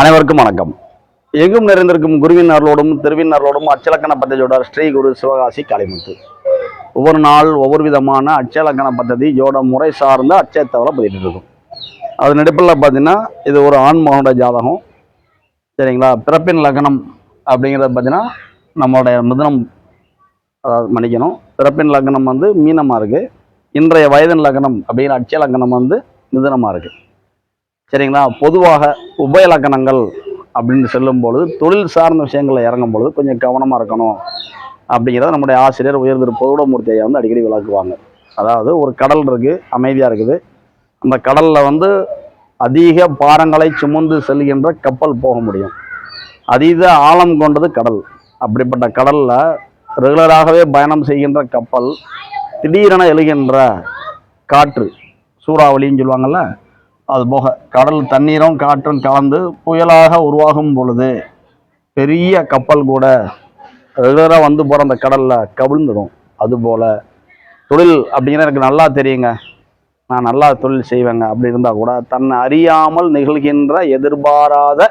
அனைவருக்கும் வணக்கம். எங்கும் நிறைந்திருக்கும் குருவின் அருளோடும் திருவின் அருளோடும் அச்சலக்கண பத்ததியோட ஸ்ரீ குரு சிவகாசி காளிமுத்து. ஒவ்வொரு நாள் ஒவ்வொரு விதமான அச்சலக்கண பத்ததி ஜோட முறை சார்ந்த அச்சத்தவரை பதிட்டு இருக்கும். அது நடிப்பில் பார்த்தீங்கன்னா இது ஒரு ஆண்மகனோட ஜாதகம். சரிங்களா? பிறப்பின் லக்னம் அப்படிங்கிறது பார்த்தீங்கன்னா நம்மளுடைய மிதனம் அதாவது மன்னிக்கணும். பிறப்பின் லக்னம் வந்து மீனமாக இருக்குது இன்றைய வயதின் லக்னம் அப்படிங்கிற அச்ச லக்னம் வந்து மிதனமாக இருக்குது சரிங்களா? பொதுவாக உபயலக்கணங்கள் அப்படின்னு சொல்லும் பொழுது தொழில் சார்ந்த விஷயங்களில் இறங்கும் பொழுது கொஞ்சம் கவனமாக இருக்கணும். அப்படிங்கிறத நம்முடைய ஆசிரியர் உயர்ந்திரு திரு பொதுடமூர்த்தி ஐயா வந்து அடிக்கடி விளக்குவாங்க. அதாவது ஒரு கடல் இருக்குது அமைதியாக இருக்குது. அந்த கடலில் வந்து அதிக பாரங்களை சுமந்து செல்கின்ற கப்பல் போக முடியும். அதீத ஆழம் கொண்டது கடல். அப்படிப்பட்ட கடலில் ரெகுலராகவே பயணம் செய்கின்ற கப்பல் திடீரென எழுகின்ற காற்று சூறாவளின்னு சொல்லுவாங்கள்ல அது போக கடல் தண்ணீரும் காற்றும் கலந்து புயலாக உருவாகும் பொழுது பெரிய கப்பல் கூட ரெகுலராக வந்து போகிற அந்த கடலில் கவிழ்ந்துடும். அதுபோல் தொழில் அப்படிங்கிற எனக்கு நல்லா தெரியுங்க. நான் நல்லா தொழில் செய்வேங்க. அப்படி இருந்தால் கூட தன்னை அறியாமல் நிகழ்கின்ற எதிர்பாராத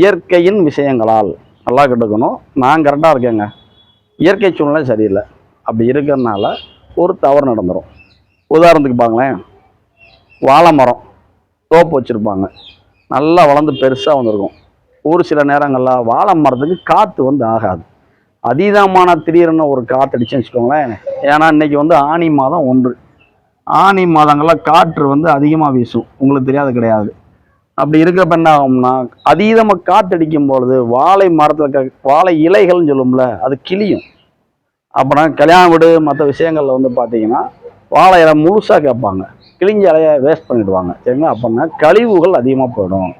இயற்கையின் விஷயங்களால் நல்லா கட்டுக்கணும். நான் கரெக்டாக இருக்கேங்க. இயற்கை சூழ்நிலை சரியில்லை. அப்படி இருக்கிறதுனால ஒரு தவறு நடந்துடும் உதாரணத்துக்கு பாங்களேன் வாழை மரம். தோப்பு வச்சுருப்பாங்க. நல்லா வளர்ந்து பெருசாக வந்திருக்கும். ஒரு சில நேரங்களில் வாழை மரத்துக்கு காற்று வந்து ஆகாது. அதீதமான திடீர்னு ஒரு காற்று அடிச்சுன்னு வச்சுக்கோங்களேன். ஏன்னா இன்னைக்கு வந்து ஆனி மாதம் ஒன்று. ஆனி மாதங்களில் காற்று வந்து அதிகமாக வீசும். உங்களுக்கு தெரியாது கிடையாது. அப்படி இருக்கிறப்ப என்ன ஆகும்னா அதீதமாக காற்றடிக்கும் பொழுது வாழை மரத்தில் இருக்க வாழை இலைகள்னு சொல்லும்ல அது கிளியும். அப்புறம் கல்யாண வீடு மற்ற விஷயங்களில் வந்து பார்த்தீங்கன்னா வாழை இலை முழுசாக கேட்பாங்க. கிழிஞ்ச இலையை வேஸ்ட் பண்ணிடுவாங்க. சரிங்களா அப்போங்க கழிவுகள் அதிகமாக போயிடும்.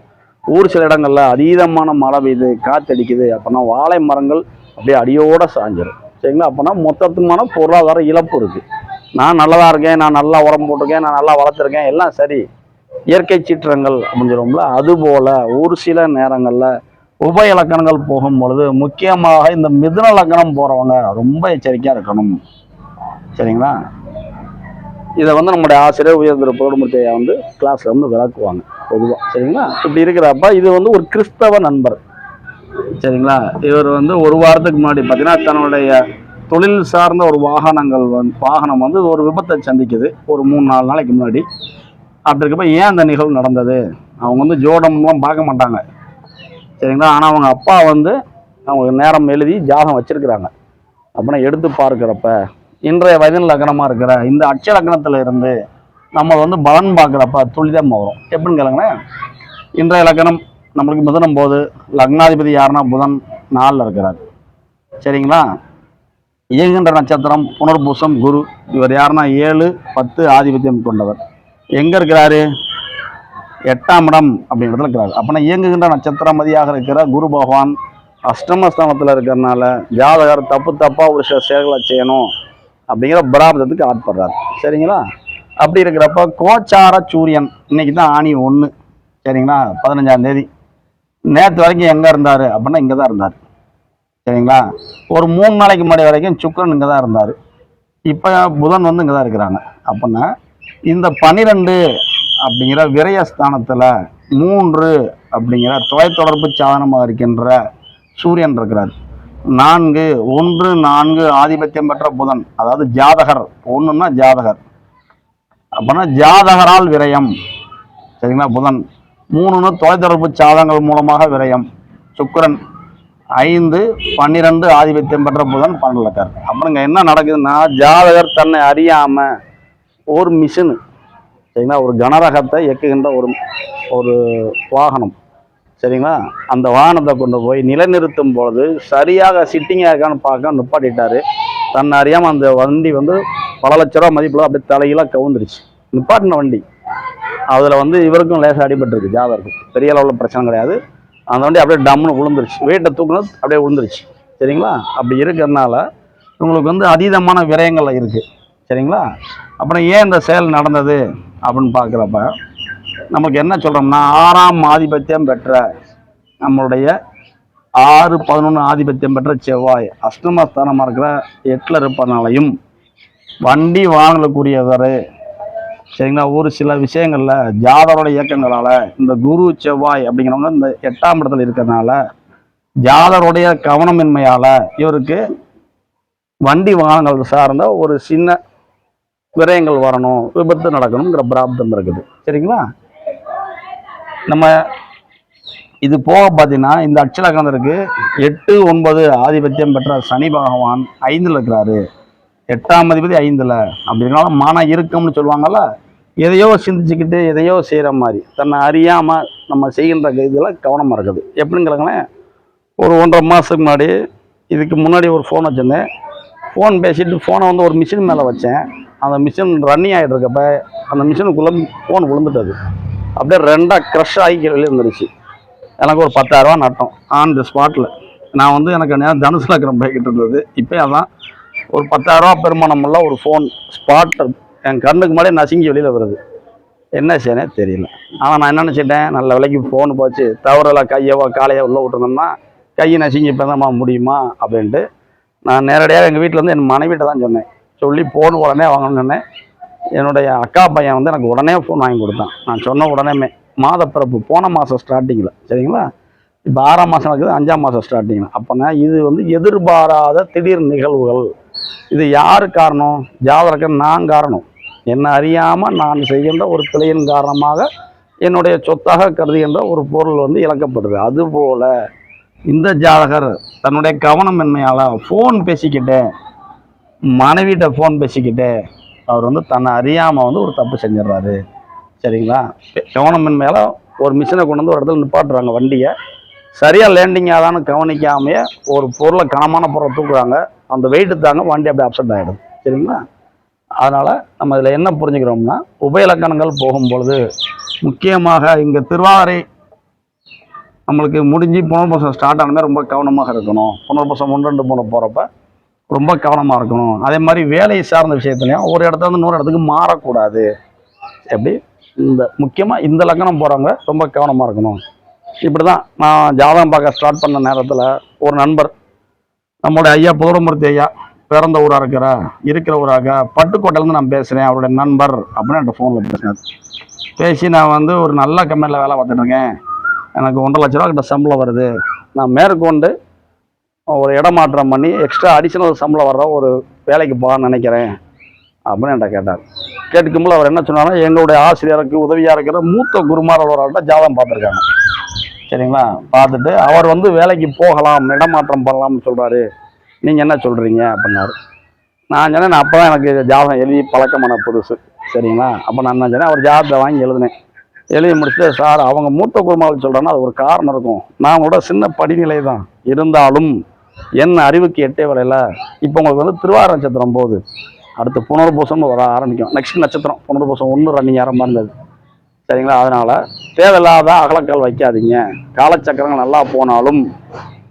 ஊர் சில இடங்களில் அதீதமான மழை பெய்யுது காற்றடிக்குது அப்போனா வாழை மரங்கள் அப்படியே அடியோடு சாஞ்சிடும் சரிங்களா? அப்போனா மொத்தத்துமான பொருளாதார இழப்பு இருக்குது நான் நல்லதாக இருக்கேன் நான் நல்லா உரம் போட்டிருக்கேன் நான் நல்லா வளர்த்துருக்கேன் எல்லாம் சரி. இயற்கை சீற்றங்கள் அப்படின்னு சொல்லுவோம்ல அதுபோல் ஒரு சில நேரங்களில் உப இலக்கணங்கள் போகும் பொழுது முக்கியமாக இந்த மிதுன லக்கணம் போகிறவங்க ரொம்ப எச்சரிக்கையாக இருக்கணும். சரிங்களா? இதை வந்து நம்முடைய ஆசிரியர் உயர்ந்திர பொருள்மூர்த்தி வந்து கிளாஸில் வந்து விளக்குவாங்க. பொதுவாக சரிங்களா? இப்படி இருக்கிறப்ப இது வந்து ஒரு கிறிஸ்தவ நண்பர். சரிங்களா? இவர் வந்து ஒரு வாரத்துக்கு முன்னாடி பார்த்தீங்கன்னா தன்னுடைய தொழில் சார்ந்த ஒரு வாகனங்கள் வந்து வாகனம் வந்து ஒரு விபத்தை சந்திக்குது. ஒரு மூணு நாலு நாளைக்கு முன்னாடி. அப்படி இருக்கப்ப ஏன் அந்த நிகழ்வு நடந்தது? அவங்க வந்து ஜோடம்லாம் பார்க்க மாட்டாங்க. சரிங்களா? ஆனால் அவங்க அப்பா வந்து அவங்க நேரம் எழுதி ஜாதகம் வச்சுருக்குறாங்க. அப்படின்னா எடுத்து பார்க்குறப்ப இன்றைய வயதின் லக்னமாக இருக்கிற இந்த அட்ச லக்னத்தில் இருந்து நம்ம வந்து பலன் பார்க்குறப்ப துளிதம் வரும். எப்படின்னு கேளுங்களேன். இன்றைய லக்னம் நம்மளுக்கு மிதனம் போது லக்னாதிபதி யாருன்னா புதன் நாளில் இருக்கிறார். சரிங்களா? இயங்குகின்ற நட்சத்திரம் புனர்பூசம் குரு இவர் யாருன்னா ஏழு பத்து ஆதிபத்தியம் கொண்டவர். எங்கே இருக்கிறாரு? எட்டாம் இடம் அப்படின்றதுல இருக்கிறார். அப்போனா இயங்குகின்ற நட்சத்திரமதியாக இருக்கிற குரு பகவான் அஷ்டமஸ்தானத்தில் இருக்கிறனால ஜாதகர் தப்பு தப்பாக ஒரு சில செயல்களை செய்யணும். அப்படிங்கிற பிராபதத்துக்கு ஆட்படுறார். சரிங்களா? அப்படி இருக்கிறப்ப கோச்சார சூரியன் இன்னைக்கு தான் ஆணி ஒன்று சரிங்களா? பதினஞ்சாம் தேதி. நேற்று வரைக்கும் எங்கே இருந்தார்? அப்படின்னா இங்கே தான் இருந்தார். சரிங்களா? ஒரு மூணு நாளைக்கு முன்னாடி வரைக்கும் சுக்கரன் இங்கே தான் இருந்தார். இப்போ புதன் வந்து இங்கே தான் இருக்கிறாங்க. அப்படின்னா இந்த பன்னிரெண்டு அப்படிங்கிற விரயஸ்தானத்தில் மூன்று அப்படிங்கிற தொலைத்தொடர்பு சாதனமாக இருக்கின்ற சூரியன் இருக்கிறார். நான்கு ஒன்று நான்கு ஆதிபத்தியம் பெற்ற புதன். அதாவது ஜாதகர். ஒன்றுன்னா ஜாதகர். அப்படின்னா ஜாதகரால் விரயம். சரிங்களா? புதன். மூணுன்னு தொலைத்தொடர்பு சாதங்கள் மூலமாக விரயம். சுக்கரன். ஐந்து பன்னிரெண்டு ஆதிபத்தியம் பெற்ற புதன் பன்னெண்டில் அப்புறங்க என்ன நடக்குதுன்னா ஜாதகர் தன்னை அறியாமல் ஒரு மிஷினு. சரிங்களா? ஒரு கனரகத்தை இயக்குகின்ற ஒரு ஒரு வாகனம். சரிங்களா? அந்த வாகனத்தை கொண்டு போய் நிலைநிறுத்தும் பொழுது சரியாக சிட்டிங்காக இருக்கான்னு பார்க்க நிப்பாட்டிட்டாரு. தன்னை அறியாமல் அந்த வண்டி வந்து பல லட்ச ரூபா மதிப்பில் அப்படியே தலையெல்லாம் கவுந்துருச்சு. நிப்பாட்டின வண்டி. அதில் வந்து இவருக்கும் லேசாக அடிபட்டுருக்கு ஜாதகருக்கு. பெரிய அளவில் பிரச்சனை கிடையாது. அந்த வண்டி அப்படியே டம்னு விழுந்துருச்சு வீட்டை தூக்குனது அப்படியே விழுந்துருச்சு சரிங்களா? அப்படி இருக்கிறதுனால உங்களுக்கு வந்து அதீதமான விரயங்கள் இருக்குது சரிங்களா? அப்புறம் ஏன் இந்த செயல் நடந்தது அப்படின்னு பார்க்குறப்ப நமக்கு என்ன சொல்கிறோம்னா ஆறாம் ஆதிபத்தியம் பெற்ற நம்மளுடைய ஆறு பதினொன்று ஆதிபத்தியம் பெற்ற செவ்வாய். அஷ்டமஸ்தானமாக இருக்கிற எட்டில் இருப்பதனாலையும் வண்டி வாங்கலக்கூடியவர் சரிங்களா? ஒரு சில விஷயங்களில் ஜாதரோட இயக்கங்களால் இந்த குரு செவ்வாய் அப்படிங்கிறவங்க இந்த எட்டாம் இடத்துல இருக்கிறதுனால ஜாதருடைய கவனமின்மையால் இவருக்கு வண்டி வாகனங்கள் சார்ந்த ஒரு சின்ன விரயங்கள் வரணும் விபத்து நடக்கணுங்கிற பிராப்தம் இருக்குது. சரிங்களா? நம்ம இது போக பார்த்தீங்கன்னா இந்த அச்சலக்கணத்திற்கு எட்டு ஒன்பது ஆதிபத்தியம் பெற்ற சனி பகவான் ஐந்தில் இருக்கிறாரு. எட்டாம் அதிபதி ஐந்தில். அப்படின்னால மன இறுக்கம்னு சொல்லுவாங்கல்ல எதையோ சிந்திச்சுக்கிட்டு எதையோ செய்கிற மாதிரி தன்னை அறியாமல் நம்ம செய்கின்ற இதில் கவனமாக இருக்குது. எப்படிங்கிறங்களேன்? ஒரு ஒன்றரை மாதத்துக்கு முன்னாடி இதுக்கு முன்னாடி ஒரு ஃபோன் வச்சுருந்தேன். ஃபோன் பேசிட்டு ஃபோனை வந்து ஒரு மிஷின் மேலே வச்சேன். அந்த மிஷின் ரன்னிங் ஆகிட்டு இருக்கப்ப அந்த மிஷினுக்குள்ளே ஃபோன் விழுந்துட்டது. அப்படியே ரெண்டாக க்ரஷ் ஆகி வெளியே விழுந்துருச்சு. எனக்கு ஒரு பத்தாயிரரூவா நட்டம் ஆன் தி ஸ்பாட்டில் நான் வந்து எனக்கு நேரம் தனுசு இருக்கிற பைக்கிட்டு இருந்தது. இப்போ அதான் ஒரு பத்தாயிரரூவா பெருமானமுள்ள ஒரு ஃபோன் ஸ்பாட் என் கண்ணுக்கு மேலே நசுங்கி வெளியில் வருது. என்ன செய்யனே தெரியல. ஆனால் நான் என்ன நினச்சிட்டேன் நல்ல விலைக்கு ஃபோன் போச்சு. தவறில் கையவோ காலையோ உள்ளே விட்டுருந்தோம்னா கை நசுங்கி இப்போ தான் முடியுமா? அப்படின்ட்டு நான் நேரடியாக எங்கள் வீட்டில் வந்து என் மனைவிட்ட தான் சொன்னேன். சொல்லி ஃபோன் உடனே வாங்கணும்னு சொன்னேன். என்னுடைய அக்கா பையன் வந்து எனக்கு உடனே ஃபோன் வாங்கி கொடுத்தான். நான் சொன்ன உடனேமே மாதப்பிறப்பு போன மாதம் ஸ்டார்டிங்கில் சரிங்களா? இப்போ ஆறாம் மாதம் இருக்குது அஞ்சாம் மாதம் ஸ்டார்டிங்கில் அப்போனா இது வந்து எதிர்பாராத திடீர் நிகழ்வுகள். இது யார் காரணம்? ஜாதகன் நான் காரணம். என்னை அறியாமல் நான் செய்கின்ற ஒரு பிழையின் காரணமாக என்னுடைய சொத்தாக கருதுகின்ற ஒரு பொருள் வந்து இழக்கப்படுது. அதுபோல் இந்த ஜாதகர் தன்னுடைய கவனமின்மையால் ஃபோன் பேசிக்கிட்டேன் மனைவிட்ட ஃபோன் பேசிக்கிட்டேன் அவர் வந்து தன்னை அறியாமல் வந்து ஒரு தப்பு செஞ்சிடுறாரு. சரிங்களா? கவனமின்மையால் ஒரு மிஷினை கொண்டு வந்து ஒரு இடத்துல நிப்பாட்டுறாங்க வண்டியை. சரியாக லேண்டிங் ஆதான்னு கவனிக்காமையே ஒரு பொருளை கனமான பொருளை தூக்குறாங்க. அந்த வெயிட்டு தாங்க வண்டி அப்படியே அப்செட் ஆகிடும் சரிங்களா? அதனால் நம்ம இதில் என்ன புரிஞ்சுக்கிறோம்னா உபயலக்கணங்கள் போகும்பொழுது முக்கியமாக இங்கே திருவாரை நம்மளுக்கு முடிஞ்சு புனர்பசம் ஸ்டார்ட் ஆனமே ரொம்ப கவனமாக இருக்கணும். புனர்பசம் ஒன்று ரெண்டு மூணு போகிறப்ப ரொம்ப கவனமாக இருக்கணும். அதே மாதிரி வேலையை சார்ந்த விஷயத்துலையும் ஒரு இடத்துல இருந்து இன்னொரு இடத்துக்கு மாறக்கூடாது. எப்படி? இந்த முக்கியமாக இந்த லக்கணம் போகிறவங்க ரொம்ப கவனமாக இருக்கணும். இப்படி தான் நான் ஜாதகம் பார்க்க ஸ்டார்ட் பண்ண நேரத்தில் ஒரு நண்பர் நம்மளுடைய ஐயா புதுரமூர்த்தி ஐயா பிறந்த ஊராக இருக்கிற இருக்கிற ஊராக பட்டுக்கோட்டையிலேருந்து நான் பேசுகிறேன் அவருடைய நண்பர் அப்படின்னு என்கிட்ட ஃபோனில் பேசினார். பேசி நான் வந்து ஒரு நல்ல கம்பெனியில் வேலை பார்த்துட்டு இருக்கேன். எனக்கு ஒன்றரை லட்ச ரூபா கிட்ட சம்பளம் வருது. நான் மேற்கொண்டு ஒரு இடமாற்றம் பண்ணி எக்ஸ்ட்ரா அடிஷனல் சம்பளம் வர்ற ஒரு வேலைக்கு போகலான்னு நினைக்கிறேன் அப்படின்னு என்கிட்ட கேட்டார். கேட்டுக்கும்போது அவர் என்ன சொன்னாலும் எங்களுடைய ஆசிரியருக்கு உதவியாக இருக்கிற மூத்த குருமார் அவர்கள்ட்ட ஜாதகம் பார்த்துருக்காங்க. சரிங்களா? பார்த்துட்டு அவர் வந்து வேலைக்கு போகலாம் இடமாற்றம் பண்ணலாம்னு சொல்கிறாரு நீங்கள் என்ன சொல்கிறீங்க அப்படின்னாரு. நான் சொன்னேன் நான் அப்போ தான் எனக்கு ஜாதகம் எழுதி பழக்கமான புதுசு. சரிங்களா? அப்போ நான் என்ன சொன்னேன் அவர் ஜாதகத்தை வாங்கி எழுதினேன். எழுதி முடிச்சுட்டு சார் அவங்க மூத்த குருமாவுக்கு சொல்கிறேன்னா அது ஒரு காரணம் இருக்கும். நான் கூட சின்ன படிநிலை தான் இருந்தாலும் என் அறிவுக்கு எட்டே வரையில இப்போ உங்களுக்கு வந்து திருவாரூர் நட்சத்திரம் போகுது. அடுத்து புனர்பூசம்னு வர ஆரம்பிக்கும். நெக்ஸ்ட் நட்சத்திரம் புனர்பூசம் ஒன்று ரன்னிங் ஆரம்பமாக இருந்தது. சரிங்களா? அதனால் தேவையில்லாத அகலக்கால் வைக்காதீங்க. காலச்சக்கரங்கள் நல்லா போனாலும்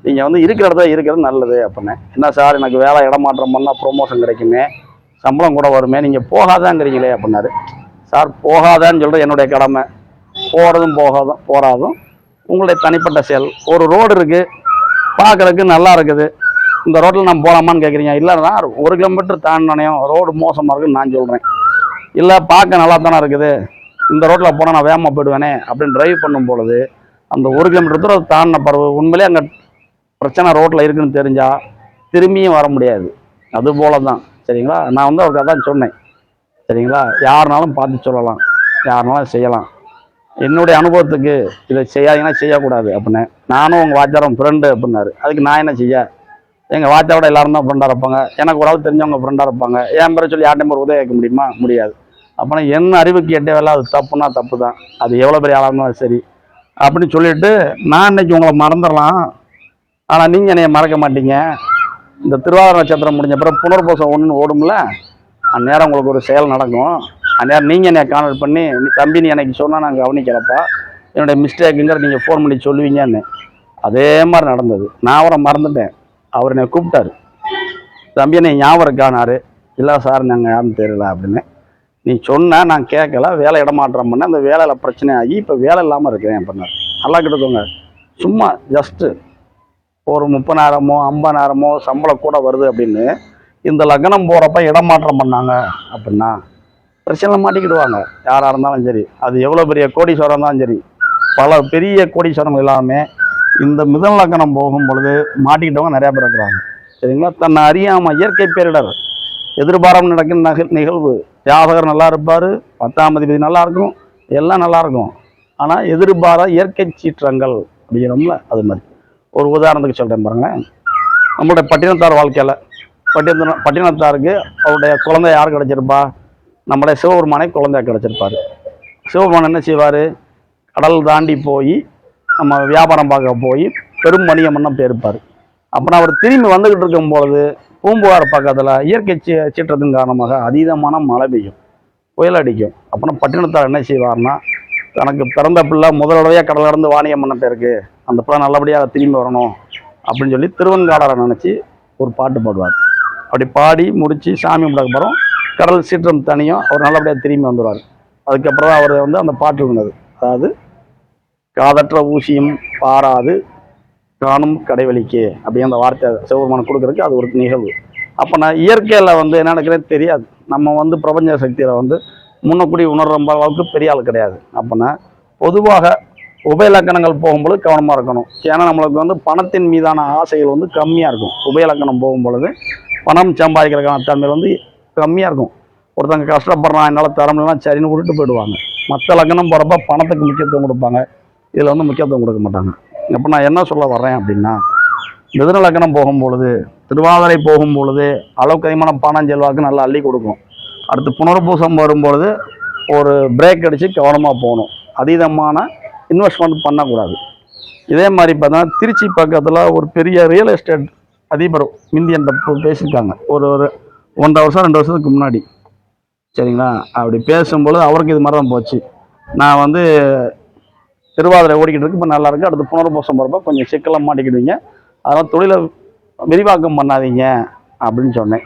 நீங்கள் வந்து இருக்கிற இடத்துல இருக்கிறது நல்லது அப்படின்னு. என்ன சார் எனக்கு வேலை இடமாற்றம் பண்ணால் ப்ரொமோஷன் கிடைக்குமே? சம்பளம் கூட வருமே? நீங்கள் போகாதாங்கிறீங்களே அப்படின்னாரு. சார் போகாதான்னு சொல்கிற என்னுடைய கடமை. போகிறதும் போகாதும் போகாதும் உங்களுடைய தனிப்பட்ட செயல். ஒரு ரோடு இருக்குது பார்க்குறதுக்கு நல்லா இருக்குது. இந்த ரோட்டில் நான் போகலாமான்னு கேட்குறீங்க இல்லைன்னா ஒரு கிலோமீட்டர் தாண்டினையும் ரோடு மோசமாக இருக்குன்னு நான் சொல்கிறேன் இல்லை பார்க்க நல்லா தானே இருக்குது. இந்த ரோட்டில் போனால் நான் வேகமாக போயிடுவேனே அப்படின்னு டிரைவ் பண்ணும் பொழுது அந்த ஒரு கிலோமீட்டர் தூரம் தாண்டின பறவை உண்மையிலே அங்கே பிரச்சனை ரோட்டில் இருக்குன்னு தெரிஞ்சால் திரும்பியும் வர முடியாது. அது போல தான் சரிங்களா? நான் வந்து அவருக்கு அதான் சொன்னேன். சரிங்களா? யாருனாலும் பார்த்து சொல்லலாம். யாருனாலும் செய்யலாம். என்னுடைய அனுபவத்துக்கு இதை செய்யாதீங்கன்னா செய்யக்கூடாது அப்படின்னு. நானும் உங்கள் வாத்தியாரம் ஃப்ரெண்டு அப்படின்னாரு. அதுக்கு நான் என்ன செய்ய? எங்கள் வாத்தியாரோட எல்லாரும் தான் ஃப்ரெண்டாக இருப்பாங்க. எனக்கு ஒரு ஆள் தெரிஞ்சவங்க ஃப்ரெண்டாக இருப்பாங்க. என் பேரை சொல்லி யார்ட்டையும் ஒரு உதவி கேட்க முடியுமா? முடியாது. அப்போனா என்ன அறிவுக்கு எட்டே வேலை அது தப்புனா தப்பு தான் அது எவ்வளோ பெரிய ஆளாக இருந்தாலும் சரி. அப்படின்னு சொல்லிட்டு நான் இன்னைக்கு உங்களை மறந்துடலாம். ஆனால் நீங்கள் என்னைய மறக்க மாட்டீங்க. இந்த திருவாரூர் நட்சத்திரம் முடிஞ்ச பிறகு புனர்பூசம் ஒன்றுன்னு ஓடும்ல? அந்நேரம் உங்களுக்கு ஒரு செயல் நடக்கும். அந்நேரம் நீங்கள் என்னை கான்டாக்ட் பண்ணி தம்பி நீ எனக்கு சொன்னால் நான் கவனிக்கிறப்பா என்னுடைய மிஸ்டேக்குங்கிற நீங்கள் ஃபோன் பண்ணி சொல்லுவீங்கன்னு. அதே மாதிரி நடந்தது. நான் அவரை மறந்துட்டேன். அவர் என்னை கூப்பிட்டாரு. தம்பி என்னை ஞாபகம் இருக்கானாரு இல்லை சார் நாங்கள் யாருன்னு தெரியல அப்படின்னு. நீ சொன்ன நான் கேட்கல. வேலை இடமாற்றம் பண்ண அந்த வேலையில் பிரச்சனை ஆகி இப்போ வேலை இல்லாமல் இருக்கிறேன் அப்படின்னாரு நல்லா கிட்டக்கோங்க சும்மா ஜஸ்ட்டு ஒரு முப்பதாயிரமோ ஐம்பதாயிரமோ சம்பளம் கூட வருது அப்படின்னு இந்த லக்னம் போகிறப்ப இடமாற்றம் பண்ணாங்க அப்படின்னா பிரச்சனை மாட்டிக்கிடுவாங்க. யாராக இருந்தாலும் சரி. அது எவ்வளோ பெரிய கோடீஸ்வரம் இருந்தாலும் சரி. பல பெரிய கோடீஸ்வரம் எல்லாமே இந்த மிதன் லக்கணம் போகும் பொழுது மாட்டிக்கிட்டவங்க நிறையா பேர் இருக்கிறாங்க. சரிங்களா? தன்னை அறியாமல் இயற்கை பேரிடர். எதிர்பாராமல் நடக்கும் நக நிகழ்வு. ஜாதகர் நல்லா இருப்பார். பத்தாம் அதிபதி நல்லா இருக்கும். எல்லாம் நல்லா இருக்கும். ஆனால் எதிர்பாரா இயற்கை சீற்றங்கள் அப்படிங்கிறோம்ல அது மாதிரி. ஒரு உதாரணத்துக்கு சொல்கிறேன் பாருங்களேன். நம்மளுடைய பட்டினத்தார் வாழ்க்கையில் பட்டின பட்டினத்தாருக்கு அவருடைய குழந்தை யார் கிடச்சிருப்பா? நம்மளே சிவபெருமானை குழந்தையா கிடச்சிருப்பாரு. சிவபெருமான் என்ன செய்வார்? கடல் தாண்டி போய் நம்ம வியாபாரம் பார்க்க போய் பெரும் வணிகம் பண்ண போயிருப்பார். அப்புறம் அவர் திரும்பி வந்துக்கிட்டு இருக்கும் பொழுது பூம்புகார் பக்கத்தில் இயற்கை சீ சீற்றத்தின் காரணமாக அதீதமான மழை பெய்யும். புயல் அடிக்கும். அப்புறம் பட்டினத்தார் என்ன செய்வார்னா தனக்கு பிறந்த பிள்ளை முதலடவையாக கடல் கடந்து வாணியம் பண்ண பேருக்கு அந்த பிள்ளை நல்லபடியாக திரும்பி வரணும் அப்படின்னு சொல்லி திருவெண்காடரை நினச்சி ஒரு பாட்டு பாடுவார். அப்படி பாடி முடித்து சாமி கும்பிட கடல் சீற்றம் தனியும் அவர் நல்லபடியாக திரும்பி வந்துடுவார் அதுக்கப்புறம் அவர் வந்து அந்த பாட்டு இருந்தது அதாவது காதற்ற ஊசியும் பாராது காணும் கடைவெளிக்கு அப்படி அந்த வார்த்தை சிவபெருமான் கொடுக்குறதுக்கு அது ஒரு நிகழ்வு. அப்போ நான் இயற்கையில் வந்து என்ன நடக்கிறதே தெரியாது. நம்ம வந்து பிரபஞ்ச சக்தியில் வந்து முன்னக்கூடி உணர்ற அளவுக்கு பெரிய ஆள் கிடையாது. அப்போனா பொதுவாக உபயலக்கணங்கள் போகும்பொழுது கவனமாக இருக்கணும். ஏன்னா நம்மளுக்கு வந்து பணத்தின் மீதான ஆசைகள் வந்து கம்மியாக இருக்கும். உபயலக்கணம் போகும் பொழுது பணம் சம்பாதிக்கிறதுக்கான தன்மை வந்து கம்மியாக இருக்கும் ஒருத்தங்க கஷ்டப்படுறான் என்னால் தர சரின்னு விட்டுட்டு போயிடுவாங்க. மற்ற லக்கணம் போகிறப்ப பணத்துக்கு முக்கியத்துவம் கொடுப்பாங்க. இதில் வந்து முக்கியத்துவம் கொடுக்க மாட்டாங்க. அப்போ நான் என்ன சொல்ல வர்றேன் அப்படின்னா மிதுன லக்னம் போகும்பொழுது திருவாதிரை போகும்பொழுது அளவுக்கு அதிகமான பணம் செல்வாக்கு நல்லா அள்ளி கொடுக்கும். அடுத்து புனர்பூசம் வரும்பொழுது ஒரு பிரேக் அடித்து கவனமாக போகணும். அதீதமான இன்வெஸ்ட்மெண்ட் பண்ணக்கூடாது. இதே மாதிரி பார்த்தோன்னா திருச்சி பக்கத்தில் ஒரு பெரிய ரியல் எஸ்டேட் அதிபர் இந்தியன் பேசியிருக்காங்க. ஒரு ஒரு ஒன்றரை வருஷம் ரெண்டு வருஷத்துக்கு முன்னாடி. சரிங்களா? அப்படி பேசும்பொழுது அவருக்கு இது மாதிரி தான் போச்சு. நான் வந்து திருவாதிரை ஓடிக்கிட்டு இருக்கு இப்போ நல்லா இருக்கு. அடுத்து புனர்போசம் போகிறப்ப கொஞ்சம் சிக்கலாக மாட்டிக்கிடுவீங்க. அதனால் தொழிலை விரிவாக்கம் பண்ணாதீங்க அப்படின்னு சொன்னேன்.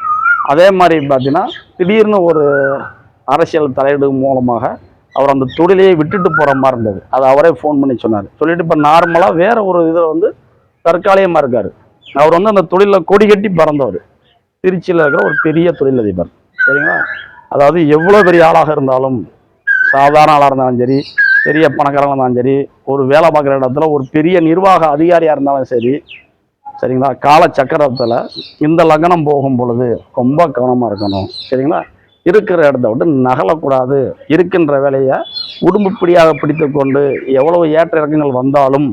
அதே மாதிரி பார்த்தீங்கன்னா திடீர்னு ஒரு அரசியல் தலையீடு மூலமாக அவர் அந்த தொழிலையே விட்டுட்டு போகிற மாதிரி இருந்தது. அது அவரே ஃபோன் பண்ணி சொன்னார். சொல்லிட்டு இப்போ நார்மலாக வேறு ஒரு இதில் வந்து தற்காலிகமாக இருக்கார். அவர் வந்து அந்த தொழிலில் கொடி கட்டி பறந்தவர். திருச்சியில் இருக்கிற ஒரு பெரிய தொழிலதிபர். சரிங்களா? அதாவது எவ்வளோ பெரிய ஆளாக இருந்தாலும் சாதாரண ஆளாக இருந்தாலும் சரி பெரிய பணக்காரங்களாக இருந்தாலும் சரி ஒரு வேலை பார்க்குற இடத்துல ஒரு பெரிய நிர்வாக அதிகாரியாக இருந்தாலும் சரி சரிங்களா? கால சக்கரத்தில் இந்த லக்னம் போகும் பொழுது ரொம்ப கவனமாக இருக்கணும். சரிங்களா? இருக்கிற இடத்த விட்டு நகலக்கூடாது. இருக்கின்ற வேலையை உடும்புப்பிடியாக பிடித்து கொண்டு எவ்வளவு ஏற்ற இறக்கங்கள் வந்தாலும்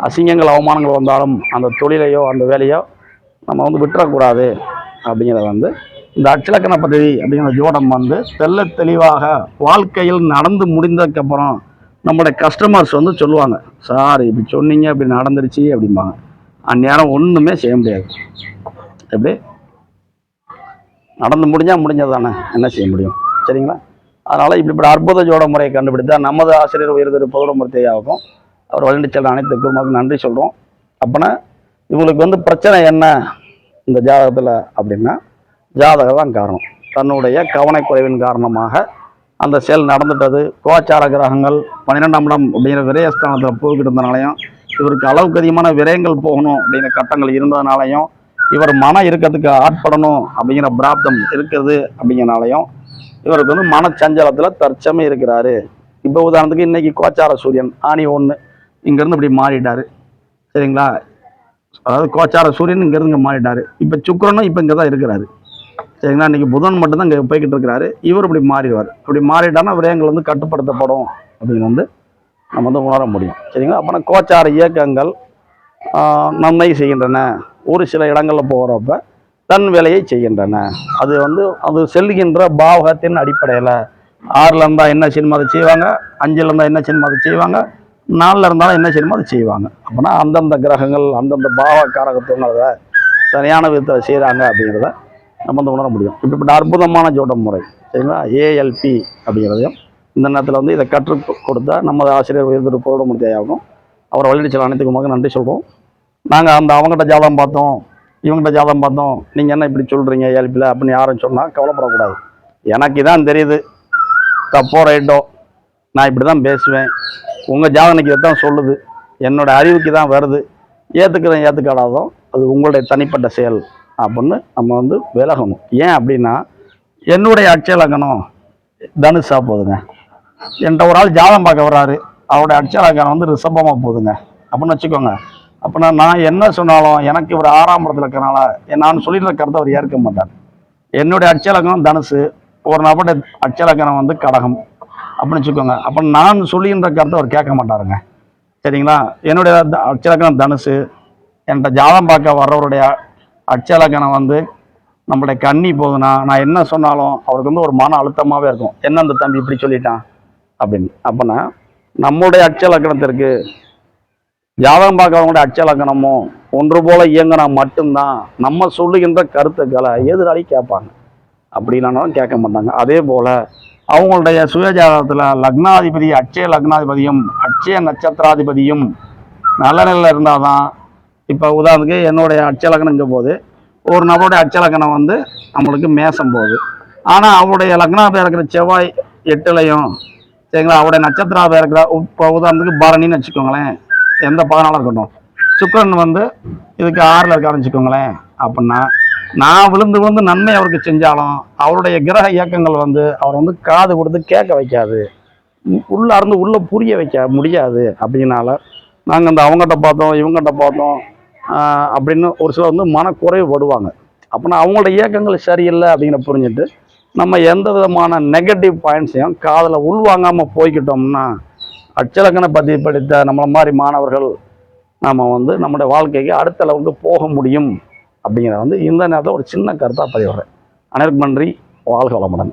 அசிங்கங்கள் அவமானங்கள் வந்தாலும் அந்த தொழிலையோ அந்த வேலையோ நம்ம வந்து விட்டுறக்கூடாது அப்படிங்கிறத வந்து இந்த அச்சலக்கண பதவி அப்படிங்கிற ஜோடம் வந்து தெல்ல தெளிவாக வாழ்க்கையில் நடந்து முடிந்ததுக்கப்புறம் நம்மளுடைய கஸ்டமர்ஸ் வந்து சொல்லுவாங்க சார் இப்படி சொன்னீங்க இப்படி நடந்துருச்சு அப்படிம்பாங்க. அந்நேரம் ஒன்றுமே செய்ய முடியாது. எப்படி? நடந்து முடிஞ்சால் முடிஞ்சது தானே என்ன செய்ய முடியும்? சரிங்களா? அதனால் இப்படிப்பட்ட அற்புத ஜோட முறையை கண்டுபிடித்தா நமது ஆசிரியர் உயர்திரு பௌரமூர்த்தியாகவும் அவர் வழிநடத்தி செல்ற அனைத்து குடும்பத்துக்கும் நன்றி சொல்கிறோம் அப்போனா இவங்களுக்கு வந்து பிரச்சனை என்ன இந்த ஜாதகத்தில் அப்படின்னா ஜாதகம் தான் காரணம். தன்னுடைய கவனக்குறைவின் காரணமாக அந்த செயல் நடந்துட்டது. கோச்சார கிரகங்கள் பன்னிரெண்டாம் இடம் அப்படிங்கிற விரயஸ்தானத்தில் போய்கிட்டு இருந்தனாலையும் இவருக்கு அளவுக்கு அதிகமான விரயங்கள் போகணும் அப்படிங்கிற கட்டங்கள் இருந்ததுனாலையும் இவர் மன இறுக்கத்துக்கு ஆட்படணும் அப்படிங்கிற பிராப்தம் இருக்கிறது அப்படிங்கிறனாலையும் இவருக்கு வந்து மனச்சஞ்சலத்தில் தற்சமே இருக்கிறாரு. இப்போ உதாரணத்துக்கு இன்னைக்கு கோச்சார சூரியன் ஆணி ஒன்று இங்கேருந்து இப்படி மாறிட்டார். சரிங்களா? அதாவது கோச்சார சூரியன் இங்கேருந்து இங்கே மாறிட்டாரு. இப்போ சுக்கரனும் இப்போ இங்கே தான் இருக்கிறாரு. சரிங்களா? இன்னைக்கு புதன் மட்டும்தான் இங்கே போய்கிட்டு இருக்கிறாரு. இவர் இப்படி மாறிடுவார். இப்படி மாறிட்டான்னா விரயங்கள் வந்து கட்டுப்படுத்தப்படும் அப்படின்னு வந்து நம்ம வந்து உணர முடியும். சரிங்களா? அப்புறம் கோச்சார இயக்கங்கள் நன்மை செய்கின்றன. ஒரு சில இடங்களில் போகிறப்ப தன் வேலையை செய்கின்றன. அது வந்து அது செல்கின்ற பாவகத்தின் அடிப்படையில். ஆறில் இருந்தால் என்ன சினிமா செய்வாங்க? அஞ்சில் இருந்தால் என்ன சினிமா செய்வாங்க? நாளில் இருந்தாலும் என்ன செய்யணுமோ அதை செய்வாங்க. அப்படின்னா அந்தந்த கிரகங்கள் அந்தந்த பாவ காரகத்துவங்கிறத சரியான விதத்தில் செய்கிறாங்க அப்படிங்கிறத நம்ம வந்து உணர முடியும். இப்படிப்பட்ட அற்புதமான ஜோடம் முறை சரிங்களா? ஏஎல்பி அப்படிங்கிறதையும் இந்த நேரத்தில் வந்து இதை கற்றுக் கொடுத்தா நமது ஆசிரியர் உயர்ந்திரு பௌடமூர்த்தியாகும் அவரை வழிநடச்சல் அனைத்துக்குமாக நன்றி சொல்கிறோம் நாங்கள் அந்த அவங்ககிட்ட ஜாதகம் பார்த்தோம் இவங்ககிட்ட ஜாதகம் பார்த்தோம் நீங்கள் என்ன இப்படி சொல்கிறீங்க ஏஎல்பியில் அப்படின்னு யாரும் சொன்னால் கவலைப்படக்கூடாது. எனக்கு தான் தெரியுது. தப்போ ரைட்டோ நான் இப்படி தான் பேசுவேன். உங்கள் ஜாதனைக்கு தான் சொல்லுது. என்னோட அறிவுக்கு தான் வருது. ஏற்றுக்கிறேன் ஏற்றுக்காடாதோ அது உங்களுடைய தனிப்பட்ட செயல் அப்படின்னு நம்ம வந்து விலகணும். ஏன் அப்படின்னா என்னுடைய அச்சலக்கணம் தனுஷா போகுதுங்க. என்கிட்ட ஒரு ஆள் ஜாதம் பார்க்க வர்றாரு. அவருடைய அட்சலாக்காரம் வந்து ரிசபமாக போகுதுங்க. அப்படின்னு வச்சுக்கோங்க. அப்படின்னா நான் என்ன சொன்னாலும் எனக்கு இவர் ஆறாம் இடத்துல இருக்கிறனால நான் சொல்லியிருக்கிறத கருத்தை அவர் ஏற்க மாட்டார். என்னுடைய அட்சலக்கணம் தனுசு. ஒரு நபருடைய அட்சலக்கணம் வந்து கடகம். அப்படின்னு வச்சுக்கோங்க. அப்போ நான் சொல்லுகின்ற கருத்தை அவர் கேட்க மாட்டாருங்க. சரிங்களா? என்னுடைய த- தனுசு. என்கிட்ட ஜாதம் பார்க்க வர்றவருடைய அச்சலக்கணம் வந்து நம்மளுடைய கன்னி போகுதுன்னா நான் என்ன சொன்னாலும் அவருக்கு வந்து ஒரு மன அழுத்தமாகவே இருக்கும். என்ன அந்த தம்பி இப்படி சொல்லிட்டான்? அப்படின்னு. அப்போனா நம்முடைய அட்சலக்கணத்திற்கு ஜாதகம் பார்க்கறவங்களுடைய அச்சலக்கணமும் ஒன்று போல இயங்கினா மட்டும்தான் நம்ம சொல்லுகின்ற கருத்துக்களை எதிராளி கேட்பாங்க. அப்படின்னாலும் கேட்க மாட்டாங்க. அதே போல் அவங்களுடைய சுயஜாதகத்தில் லக்னாதிபதி அட்சய லக்னாதிபதியும் அட்சய நட்சத்திராதிபதியும் நல்ல நிலையில் இருந்தால் தான் இப்போ உதாரணத்துக்கு என்னுடைய அட்சலக்கணம் இங்கே போகுது. ஒரு நபருடைய அட்சலக்கணம் வந்து நம்மளுக்கு மேசம் போகுது. ஆனால் அவருடைய லக்னாதிபதி இருக்கிற செவ்வாய் எட்டுலையும் சரிங்களா? அவருடைய நட்சத்திராதிபதி இருக்கிற இப்போ உதாரணத்துக்கு பரணின்னு வச்சுக்கோங்களேன். எந்த பதினாலும் இருக்கட்டும். சுக்கரன் வந்து இதுக்கு ஆறில் இருக்காருன்னு வச்சுக்கோங்களேன். அப்படின்னா நான் விழுந்து விழுந்து நன்மை அவருக்கு செஞ்சாலும் அவருடைய கிரக இயக்கங்கள் வந்து அவர் வந்து காது கொடுத்து கேட்க வைக்காது. உள்ளார்ந்து உள்ளே புரிய வைக்க முடியாது. அப்படின்னால நாங்கள் இந்த அவங்ககிட்ட பார்த்தோம் இவங்ககிட்ட பார்த்தோம் அப்படின்னு ஒரு சிலர் வந்து மனக்குறைவு படுவாங்க. அப்படின்னா அவங்களோட இயக்கங்கள் சரியில்லை அப்படிங்கிற புரிஞ்சுட்டு நம்ம எந்த விதமான நெகட்டிவ் பாயிண்ட்ஸையும் காதில் உள்வாங்காமல் போய்க்கிட்டோம்னா அச்சலக்கண பற்றி படித்த நம்மளை மாதிரி மாணவர்கள் நாம் வந்து நம்முடைய வாழ்க்கைக்கு அடுத்த அளவுக்கு போக முடியும். அப்படிங்கிறத வந்து இந்த நேரத்தில் ஒரு சின்ன கருத்தாக பதிவிடுறேன். அனைவருக்கும் நன்றி. வாழ்க வளமுடன்.